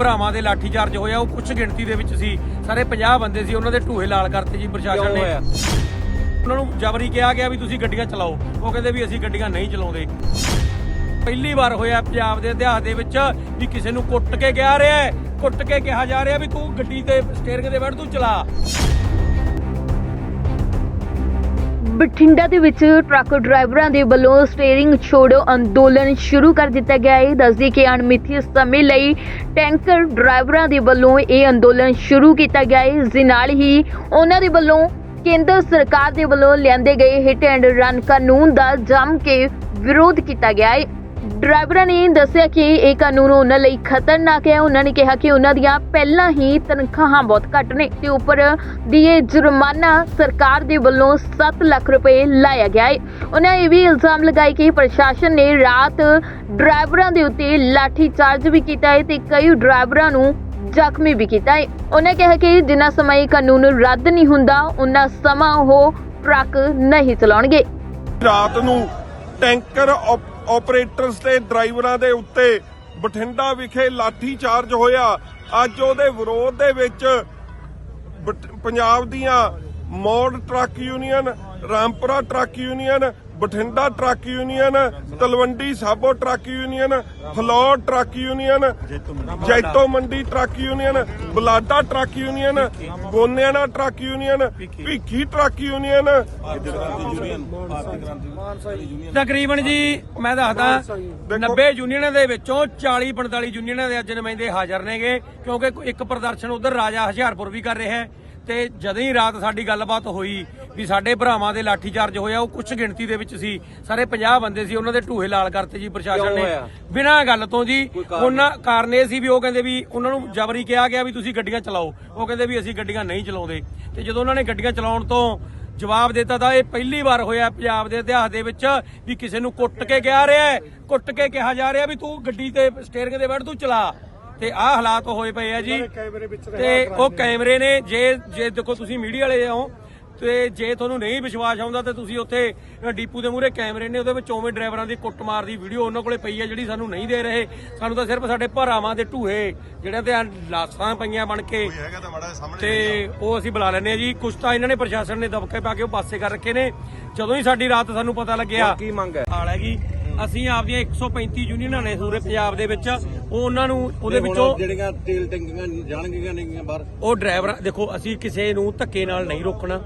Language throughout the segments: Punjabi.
ਭਰਾਵਾਂ ਦੇ ਲਾਠੀ ਚਾਰਜ ਹੋਇਆ ਉਹ ਕੁਝ ਗਿਣਤੀ ਦੇ ਵਿੱਚ ਸੀ। ਸਾਰੇ 50 ਬੰਦੇ ਸੀ ਉਹਨਾਂ ਦੇ ਢੂਹੇ ਲਾਲ ਕਰਤੇ ਜੀ ਪ੍ਰਸ਼ਾਸਨ ਨੇ। ਉਹਨਾਂ ਨੂੰ ਜਬਰੀ ਕਿਹਾ ਗਿਆ ਵੀ ਤੁਸੀਂ ਗੱਡੀਆਂ ਚਲਾਓ। ਉਹ ਕਹਿੰਦੇ ਵੀ ਅਸੀਂ ਗੱਡੀਆਂ ਨਹੀਂ ਚਲਾਉਂਦੇ। ਪਹਿਲੀ ਵਾਰ ਹੋਇਆ ਪੰਜਾਬ ਦੇ ਇਤਿਹਾਸ ਦੇ ਵਿੱਚ ਵੀ ਕਿਸੇ ਨੂੰ ਕੁੱਟ ਕੇ ਗਿਆ ਰਿਹਾ ਹੈ। ਕੁੱਟ ਕੇ ਕਿਹਾ ਜਾ ਰਿਹਾ ਵੀ ਤੂੰ ਗੱਡੀ ਤੇ ਸਟੀਅਰਿੰਗ ਤੇ ਬੈਠ ਤੂੰ ਚਲਾ। ਬਠਿੰਡਾ ਦੇ ਵਿੱਚ ਟਰੱਕ ਡਰਾਈਵਰਾਂ ਦੇ ਵੱਲੋਂ ਸਟੀਅਰਿੰਗ ਛੋੜੋ ਅੰਦੋਲਨ ਸ਼ੁਰੂ ਕਰ ਦਿੱਤਾ ਗਿਆ ਹੈ। ਦੱਸਦੀ ਕਿ ਅਣਮਿੱਥੇ ਸਮੇਂ ਲਈ ਟੈਂਕਰ ਡਰਾਈਵਰਾਂ ਦੇ ਵੱਲੋਂ ਇਹ ਅੰਦੋਲਨ ਸ਼ੁਰੂ ਕੀਤਾ ਗਿਆ ਹੈ। ਇਸ ਦੇ ਨਾਲ ਹੀ ਉਹਨਾਂ ਦੇ ਵੱਲੋਂ ਕੇਂਦਰ ਸਰਕਾਰ ਦੇ ਵੱਲੋਂ ਲਿਆਂਦੇ ਗਏ ਹਿੱਟ ਐਂਡ ਰਨ ਕਾਨੂੰਨ ਦਾ ਜੰਮ ਕੇ ਵਿਰੋਧ ਕੀਤਾ ਗਿਆ ਹੈ। ਡਰਾਈਵਰਾਂ ਨੇ ਦੱਸਿਆ ਕਿ ਇਹ ਕਾਨੂੰਨ ਉਹਨਾਂ ਲਈ ਖਤਰਨਾਕ ਹੈ। ਉਹਨਾਂ ਨੇ ਕਿਹਾ ਕਿ ਉਹਨਾਂ ਦੀਆਂ ਪਹਿਲਾਂ ਹੀ ਤਨਖਾਹਾਂ ਬਹੁਤ ਘੱਟ ਨੇ ਤੇ ਉੱਪਰ ਦੀ ਇਹ ਜੁਰਮਾਨਾ ਸਰਕਾਰ ਦੇ ਵੱਲੋਂ 7 ਲੱਖ ਰੁਪਏ ਲਾਇਆ ਗਿਆ ਹੈ ਉਹਨਾਂ ਇਹ ਵੀ ਇਲਜ਼ਾਮ ਲਗਾਏ ਕਿ ਪ੍ਰਸ਼ਾਸਨ ਨੇ ਰਾਤ ਡਰਾਈਵਰਾਂ ਦੇ ਉੱਤੇ ਲਾਠੀ ਚਾਰਜ ਵੀ ਕੀਤਾ ਹੈ ਤੇ ਕਈ ਡਰਾਈਵਰਾਂ ਨੂੰ ਜ਼ਖਮੀ ਵੀ ਕੀਤਾ ਹੈ ਉਹਨਾਂ ਕਿਹਾ ਕਿ ਜਿੰਨਾ ਸਮਾਂ ਇਹ ਕਾਨੂੰਨ ਰੱਦ ਨਹੀਂ ਹੁੰਦਾ ਉਹਨਾਂ ਸਮਾਂ ਉਹ ਟਰੱਕ ਨਹੀਂ ਚਲਾਉਣਗੇ। ਰਾਤ ਨੂੰ ਟੈਂਕਰ ਆਪਰੇਟਰਸ ਤੇ ਡਰਾਈਵਰਾਂ ਦੇ ਉੱਤੇ ਬਠਿੰਡਾ ਵਿਖੇ ਲਾਠੀ ਚਾਰਜ ਹੋਇਆ। ਅੱਜ ਉਹਦੇ ਵਿਰੋਧ ਦੇ ਵਿੱਚ ਬਠ- ਪੰਜਾਬ ਦੀਆਂ Maur truck union, Rampura truck union Bathinda truck union Talwandi Sabo truck union Phillaur truck union Jaito Mandi truck union Balada truck union Goniana truck union Bhikhi truck union. ਤਕਰੀਬਨ ਜੀ ਮੈਂ ਦੱਸਦਾ 90 ਯੂਨੀਅਨਾਂ ਦੇ ਵਿੱਚੋਂ 40 45 ਯੂਨੀਅਨਾਂ ਦੇ ਅੱਜ ਨੁਮਾਇੰਦੇ ਹਾਜ਼ਰ ਨੇਗੇ ਕਿਉਂਕਿ ਇੱਕ ਪ੍ਰਦਰਸ਼ਨ ਉਧਰ ਰਾਜਾ ਹਸ਼ਿਆਰਪੁਰ ਵੀ ਕਰ ਰਿਹਾ ਹੈ। ਤੇ ਜਦੋਂ ਹੀ ਰਾਤ ਸਾਡੀ ਗੱਲਬਾਤ ਹੋਈ ਵੀ ਸਾਡੇ ਭਰਾਵਾਂ ਦੇ ਲਾਠੀ ਚਾਰਜ ਹੋਇਆ ਉਹ ਕੁਝ ਗਿਣਤੀ ਦੇ ਵਿੱਚ ਸੀ। ਸਾਰੇ 50 ਬੰਦੇ ਸੀ ਉਹਨਾਂ ਦੇ ਢੂਹੇ ਲਾਲ ਕਰਤੇ ਜੀ ਪ੍ਰਸ਼ਾਸਨ ਨੇ। ਬਿਨਾਂ ਗੱਲ ਤੋਂ ਜੀ ਉਹਨਾਂ ਕਾਰਨ ਇਹ ਸੀ ਵੀ ਉਹ ਕਹਿੰਦੇ ਵੀ ਉਹਨਾਂ ਨੂੰ ਜਬਰੀ ਕਿਹਾ ਗਿਆ ਵੀ ਤੁਸੀਂ ਗੱਡੀਆਂ ਚਲਾਓ। ਉਹ ਕਹਿੰਦੇ ਵੀ ਅਸੀਂ ਗੱਡੀਆਂ ਨਹੀਂ ਚਲਾਉਂਦੇ। ਤੇ ਜਦੋਂ ਉਹਨਾਂ ਨੇ ਗੱਡੀਆਂ ਚਲਾਉਣ ਤੋਂ ਜਵਾਬ ਦਿੱਤਾ ਤਾਂ ਇਹ ਪਹਿਲੀ ਵਾਰ ਹੋਇਆ ਪੰਜਾਬ ਦੇ ਇਤਿਹਾਸ ਦੇ ਵਿੱਚ ਵੀ ਕਿਸੇ ਨੂੰ ਕੁੱਟ ਕੇ ਗਿਆ ਰਿਹਾ ਹੈ। ਕੁੱਟ ਕੇ ਕਿਹਾ ਜਾ ਰਿਹਾ ਵੀ ਤੂੰ ਗੱਡੀ ਤੇ ਸਟੀਅਰਿੰਗ ਤੇ ਬੈਠ ਤੂੰ ਚਲਾ। ਤੇ ਆਹ ਹਾਲਾਤ ਹੋਏ ਪਏ ਆ ਜੀ। ਤੇ ਉਹ ਕੈਮਰੇ ਨੇ ਜੇ ਜੇ ਦੇਖੋ ਤੁਸੀਂ ਮੀਡੀਆ ਵਾਲੇ ਹੋ ਤੇ ਜੇ ਤੁਹਾਨੂੰ ਨਹੀਂ ਵਿਸ਼ਵਾਸ ਆਉਂਦਾ ਤੇ ਤੁਸੀਂ ਉੱਥੇ ਡੀਪੂ ਦੇ ਮੂਹਰੇ ਕੈਮਰੇ ਨੇ ਉਹਦੇ ਵਿੱਚ ਉਵੇਂ ਡਰਾਈਵਰਾਂ ਦੀ ਕੁੱਟਮਾਰ ਦੀ ਵੀਡੀਓ ਉਹਨਾਂ ਕੋਲੇ ਪਈ ਹੈ ਜਿਹੜੀ ਸਾਨੂੰ ਨਹੀਂ ਦੇ ਰਹੇ। ਸਾਨੂੰ ਤਾਂ ਸਿਰਫ ਸਾਡੇ ਭਰਾਵਾਂ ਦੇ ਢੂਹੇ ਜਿਹੜੇ ਤੇ ਲਾਸਾਂ ਪਈਆਂ ਬਣ ਕੇ। ਤੇ ਉਹ ਅਸੀਂ ਬੁਲਾ ਲੈਨੇ ਆ ਜੀ। ਕੁਛ ਤਾਂ ਇਹਨਾਂ ਨੇ ਪ੍ਰਸ਼ਾਸਨ ਨੇ ਦਬਕੇ ਪਾ ਕੇ ਉਹ ਪਾਸੇ ਕਰ ਰੱਖੇ ਨੇ। ਜਦੋਂ ਹੀ ਸਾਡੀ ਰਾਤ ਸਾਨੂੰ ਪਤਾ ਲੱਗਿਆ ਕੀ ਮੰਗ ਹੈ? ਹਾਲ ਹੈਗੀ ਅਸੀਂ ਆਪਦੀਆਂ 135 ਯੂਨੀਅਨਾਂ ਨੇ ਸੂਰੇ ਪੰਜਾਬ ਦੇ ਵਿੱਚ ਉਹ ਉਹਨਾਂ ਨੂੰ ਉਹਦੇ ਵਿੱਚੋਂ ਜਿਹੜੀਆਂ ਤੇਲ ਟੈਂਕੀਆਂ ਜਾਣਗੀਆਂ ਨਹੀਂ ਬਾਹਰ? ਉਹ ਡਰਾਈਵਰ ਦੇਖੋ ਅਸੀਂ ਕਿਸੇ ਨੂੰ ਧੱਕੇ ਨਾਲ ਨਹੀਂ ਰੋਕਣਾ।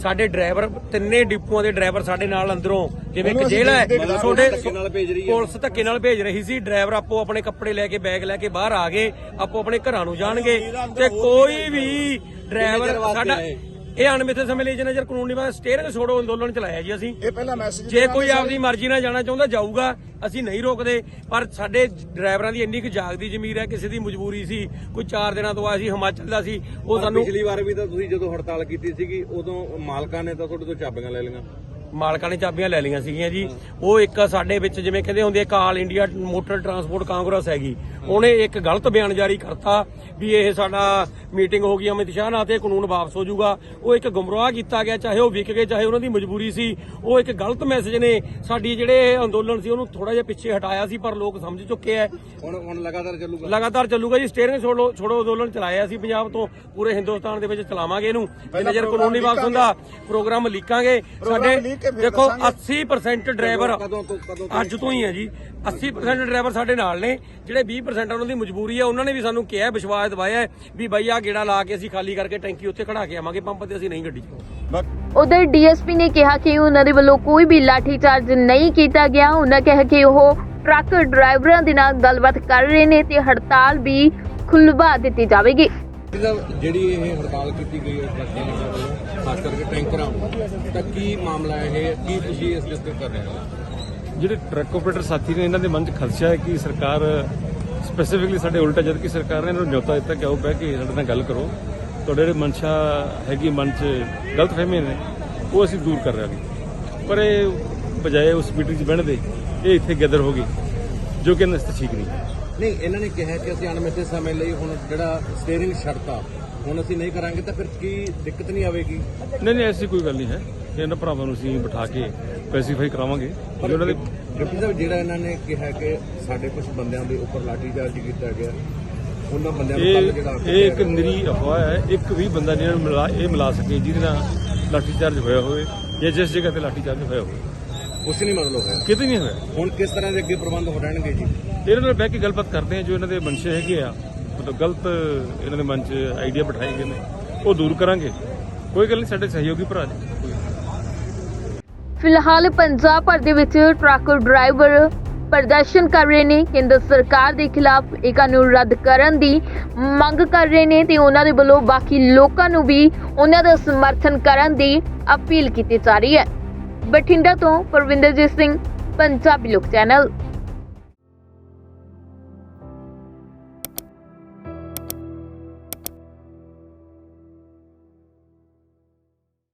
ਸਾਡੇ ਡਰਾਈਵਰ ਤਿੰਨੇ ਡਿਪੂਆਂ ਦੇ ਡਰਾਈਵਰ ਸਾਡੇ ਨਾਲ ਅੰਦਰੋਂ ਜਿਵੇਂ ਕਿ ਜੇਲ੍ਹ ਹੈ ਤੁਹਾਡੇ ਪੁਲਿਸ ਧੱਕੇ ਨਾਲ ਭੇਜ ਰਹੀ ਸੀ ਡਰਾਈਵਰ ਆਪੋ ਆਪਣੇ ਕੱਪੜੇ ਲੈ ਕੇ ਬੈਗ ਲੈ ਕੇ ਬਾਹਰ ਆ ਗਏ ਆਪੋ ਆਪਣੇ ਘਰਾਂ ਨੂੰ ਜਾਣਗੇ ਤੇ ਕੋਈ ਵੀ ਡਰਾਈਵਰ ਸਾਡਾ? ਇਹ ਅਣਮਿੱਥੇ ਸਮੇਂ ਲਈ ਜਿੰਨਾ ਚਿਰ ਕਾਨੂੰਨੀ ਬਾਅਦ ਸਟੇਰਿੰਗ ਛੋੜੋ ਅੰਦੋਲਨ ਚਲਾਇਆ ਜੀ ਅਸੀਂ। ਇਹ ਪਹਿਲਾ ਮੈਸੇਜ ਜੇ ਕੋਈ ਆਪਦੀ ਮਰਜ਼ੀ ਨਾਲ ਜਾਣਾ ਚਾਹੁੰਦਾ ਜਾਊਗਾ। ਅਸੀਂ ਨਹੀਂ ਰੋਕਦੇ ਪਰ ਸਾਡੇ ਡਰਾਈਵਰਾਂ ਦੀ ਇੰਨੀ ਕੁ ਜਾਗਦੀ ਜ਼ਮੀਰ ਹੈ ਕਿਸੇ ਦੀ ਮਜਬੂਰੀ ਸੀ ਕੋਈ 4 ਦਿਨਾਂ ਤੋਂ ਆਇਆ ਸੀ ਹਿਮਾਚਲ ਦਾ ਸੀ ਉਹ ਸਾਨੂੰ ਪਿਛਲੀ ਵਾਰ ਵੀ ਤਾਂ ਤੁਸੀਂ ਜਦੋਂ ਹੜਤਾਲ ਕੀਤੀ ਸੀਗੀ ਉਦੋਂ ਮਾਲਕਾਂ ਨੇ ਤਾਂ ਤੁਹਾਡੇ ਤੋਂ ਚਾਬੀਆਂ ਲੈ ਲਈਆਂ। ਮਾਲਕਾਂ ਨੇ ਚਾਬੀਆਂ ਲੈ ਲਈਆਂ ਸੀਗੀਆਂ ਜੀ। ਉਹ ਇੱਕ ਸਾਡੇ ਵਿੱਚ ਜਿਵੇਂ ਕਹਿੰਦੇ ਹੁੰਦੇ ਆ ਕਾਲ ਇੰਡੀਆ ਮੋਟਰ ਟਰਾਂਸਪੋਰਟ ਕਾਂਗਰਸ ਹੈਗੀ। ਉਹਨੇ ਇੱਕ ਗਲਤ ਬਿਆਨ ਜਾਰੀ ਕਰਤਾ ਵੀ ਇਹ ਸਾਡਾ ਮੀਟਿੰਗ ਹੋ ਗਈ ਅਮਿਤ ਸ਼ਾਹ ਨਾਲ ਤੇ ਕਾਨੂੰਨ ਵਾਪਸ ਹੋ ਜਾਊਗਾ। ਉਹ ਇੱਕ ਗੁੰਮਰਾਹ ਕੀਤਾ ਗਿਆ ਚਾਹੇ ਉਹ ਵਿਕ ਗਏ ਚਾਹੇ ਉਹਨਾਂ ਦੀ ਮਜਬੂਰੀ ਸੀ। ਉਹ ਇੱਕ ਗਲਤ ਮੈਸੇਜ ਨੇ ਸਾਡੀ ਜਿਹੜੇ ਅੰਦੋਲਨ ਸੀ ਉਹਨੂੰ ਥੋੜਾ ਜਿਹਾ ਪਿੱਛੇ ਹਟਾਇਆ ਸੀ ਪਰ ਲੋਕ ਸਮਝ ਚੁੱਕੇ ਐ। ਹੁਣ ਹੁਣ ਲਗਾਤਾਰ ਚੱਲੂਗਾ। ਲਗਾਤਾਰ ਚੱਲੂਗਾ ਜੀ। ਸਟੀਅਰਿੰਗ ਛੋੜੋ ਛੋੜੋ ਅੰਦੋਲਨ ਚਲਾਇਆ ਸੀ ਪੰਜਾਬ ਤੋਂ। ਪੂਰੇ ਹਿੰਦੁਸਤਾਨ ਦੇ ਵਿੱਚ ਚਲਾਵਾਂਗੇ ਇਹਨੂੰ। ਜਿੰਨਾ ਚਿਰ ਕਾਨੂੰਨੀ ਵਾਪਸ ਹੁੰਦਾ ਪ੍ਰੋਗਰਾਮ ਲੀਕਾਂਗੇ। ਸਾਡੇ ਦੇਖੋ ਦੱਸਾਂਗੇ। 80% ਡਰਾਈਵਰ ਅੱਜ ਤੋਂ ਹੀ ਹੈ ਜੀ। 80% ਡਰਾਈਵਰ ਸਾਡੇ ਨਾਲ ਨੇ ਜਿਹੜੇ 20% ਉਹਨਾਂ ਦੀ ਮਜਬੂਰੀ ਹੈ ਉਹਨਾਂ ਨੇ ਵੀ ਸਾਨੂੰ ਕਿਹਾ ਵਿਸ਼ਵਾਸ ਦਿਵਾਇਆ ਹੈ ਵੀ ਬਾਈ ਆ ਗੇੜਾ ਲਾ ਕੇ ਅਸੀਂ ਖਾਲੀ ਕਰਕੇ ਟੈਂਕੀ ਉੱਥੇ ਖੜਾ ਕੇ ਆਵਾਂਗੇ ਪੰਪ ਤੇ ਅਸੀਂ ਨਹੀਂ ਗੱਡੀ ਉਧਰ ਡੀਐਸਪੀ ਨੇ ਕਿਹਾ ਕਿ ਉਹਨਾਂ ਦੇ ਵੱਲੋਂ ਕੋਈ ਵੀ ਲਾਠੀ ਚਾਰਜ ਨਹੀਂ ਕੀਤਾ ਗਿਆ। ਉਹਨਾਂ ਕਿਹਾ ਕਿ ਉਹ ਟਰੱਕ ਡਰਾਈਵਰਾਂ ਦੇ ਨਾਲ ਗੱਲਬਾਤ ਕਰ ਰਹੇ ਨੇ ਤੇ ਹੜਤਾਲ ਵੀ ਖੁੱਲਵਾ ਦਿੱਤੀ ਜਾਵੇਗੀ। ਜਿਹੜੀ ਇਹ ਹੜਤਾਲ ਕੀਤੀ ਗਈ ਹੈ ਟਰੱਕਾਂ ਵੱਲੋਂ ਖਾਸ ਕਰਕੇ ਟੈਂਕਰਾਂ ਤਾਂ ਕੀ ਮਾਮਲਾ ਹੈ ਇਹ ਕੀ ਤੁਸੀਂ ਇਸ ਦੇ ਉੱਤੇ ਕਰ ਰਹੇ ਹੋ? ਜਿਹੜੇ ਟਰੱਕ ਆਪਰੇਟਰ ਸਾਥੀ ਨੇ, ਇਹਨਾਂ ਦੇ ਮਨ 'ਚ ਖਦਸ਼ਾ ਹੈ ਕਿ ਸਰਕਾਰ ਸਪੈਸੀਫਿਕਲੀ ਸਾਡੇ ਉਲਟਾ ਜਦ ਕਿ ਸਰਕਾਰ ਨੇ ਇਹਨਾਂ ਨੂੰ ਨਿਯੋਤਾ ਦਿੱਤਾ ਕਿ ਆਓ ਬਹਿ ਕੇ ਸਾਡੇ ਨਾਲ ਗੱਲ ਕਰੋ। ਤੁਹਾਡੇ ਜਿਹੜੇ ਮਨਸ਼ਾ ਹੈਗੀ ਮਨ 'ਚ ਗਲਤ ਫਹਿਮੀ ਨੇ, ਉਹ ਅਸੀਂ ਦੂਰ ਕਰ ਰਹੇ ਹਾਂ। ਪਰ ਇਹ ਬਜਾਏ ਉਸ ਮੀਟਿੰਗ 'ਚ ਬਹਿਣ ਦੇ, ਇਹ ਇੱਥੇ ਗਦਰ ਹੋ ਗਈ ਜੋ ਕਿ ਨਸਤ ਠੀਕ ਨਹੀਂ। ਨਹੀਂ, ਇਹਨਾਂ ਨੇ ਕਿਹਾ ਕਿ ਅਸੀਂ ਅਣਮਿੱਥੇ ਸਮੇਂ ਲਈ ਹੁਣ ਜਿਹੜਾ ਸਟੀਅਰਿੰਗ ਛੱਡਤਾ ਹੁਣ ਅਸੀਂ ਨਹੀਂ ਕਰਾਂਗੇ ਤਾਂ ਫਿਰ ਕੀ ਦਿੱਕਤ ਨਹੀਂ ਆਵੇਗੀ? ਨਹੀਂ ਨਹੀਂ ਐਸੀ ਕੋਈ ਗੱਲ ਨਹੀਂ ਹੈ। ਇਹਨਾਂ ਭਰਾਵਾਂ ਨੂੰ ਅਸੀਂ ਬਿਠਾ ਕੇ ਪੈਸੀਫਾਈ ਕਰਾਵਾਂਗੇ। ਜੇ ਉਹਨਾਂ ਦੇ ਡਿਪਟੀ ਸਾਹਿਬ ਜਿਹੜਾ ਇਹਨਾਂ ਨੇ ਕਿਹਾ ਕਿ ਸਾਡੇ ਕੁਝ ਬੰਦਿਆਂ ਦੇ ਉੱਪਰ ਲਾਠੀਚਾਰਜ ਕੀਤਾ ਗਿਆ ਉਹਨਾਂ ਬੰਦਿਆਂ ਨੂੰ ਕੱਲ ਜਿਹੜਾ ਇਹ ਇੱਕ ਨਿਰੀ ਅਫਵਾਹ ਹੈ। ਇੱਕ ਵੀ ਬੰਦਾ ਨਹੀਂ ਇਹਨੂੰ ਮਿਲਾ ਇਹ ਮਿਲਾ ਸਕੇ ਜਿਹਦੇ ਨਾਲ ਲਾਠੀ ਚਾਰਜ ਹੋਇਆ ਹੋਵੇ ਜਾਂ ਜਿਸ ਜਗ੍ਹਾ ਤੇ ਲਾਠੀ ਚਾਰਜ ਹੋਇਆ ਹੋਵੇ। ਕੁਛ ਨਹੀਂ ਮਤਲਬ ਹੋਇਆ। ਕਿਤੇ ਨਹੀਂ ਹੋਇਆ। ਹੁਣ ਕਿਸ ਤਰ੍ਹਾਂ ਦੇ ਅੱਗੇ ਪ੍ਰਬੰਧ ਹੋ ਰਹਿਣਗੇ ਜੀ? ਇਹਨਾਂ ਨਾਲ ਬਹਿ ਕੇ ਗੱਲਬਾਤ ਕਰਦੇ ਆ ਜੋ ਇਹਨਾਂ ਦੇ ਮਨਸ਼ੇ ਹੈਗੇ ਆ। ਗਲਤ ਇਹਨਾਂ ਦੇ ਮਨ 'ਚ ਆਈਡੀਆ ਬਿਠਾਏ ਗਏ ਨੇ, ਉਹ ਦੂਰ ਕਰਾਂਗੇ। ਕੋਈ ਗੱਲ ਨਹੀਂ, ਸਾਡੇ ਸਹਿਯੋਗੀ ਭਰਾ ਨੇ। ਕੋਈ ਫਿਲਹਾਲ ਪੰਜਾਬ ਭਰ ਦੇ ਵਿੱਚ ਟਰੱਕ ਡਰਾਈਵਰ ਪ੍ਰਦਰਸ਼ਨ ਕਰ ਰਹੇ ਨੇ। ਕੇਂਦਰ ਸਰਕਾਰ ਦੇ ਖਿਲਾਫ ਇਹ ਕਾਨੂੰਨ ਰੱਦ ਕਰਨ ਦੀ ਮੰਗ ਕਰ ਰਹੇ ਨੇ ਤੇ ਉਹਨਾਂ ਦੇ ਵੱਲੋਂ ਬਾਕੀ ਲੋਕਾਂ ਨੂੰ ਵੀ ਉਹਨਾਂ ਦਾ ਸਮਰਥਨ ਕਰਨ ਦੀ ਅਪੀਲ ਕੀਤੀ ਜਾ ਰਹੀ ਹੈ। ਬਠਿੰਡਾ ਤੋਂ ਪਰਵਿੰਦਰਜੀਤ ਸਿੰਘ, ਪੰਜਾਬੀ ਲੋਕ ਚੈਨਲ।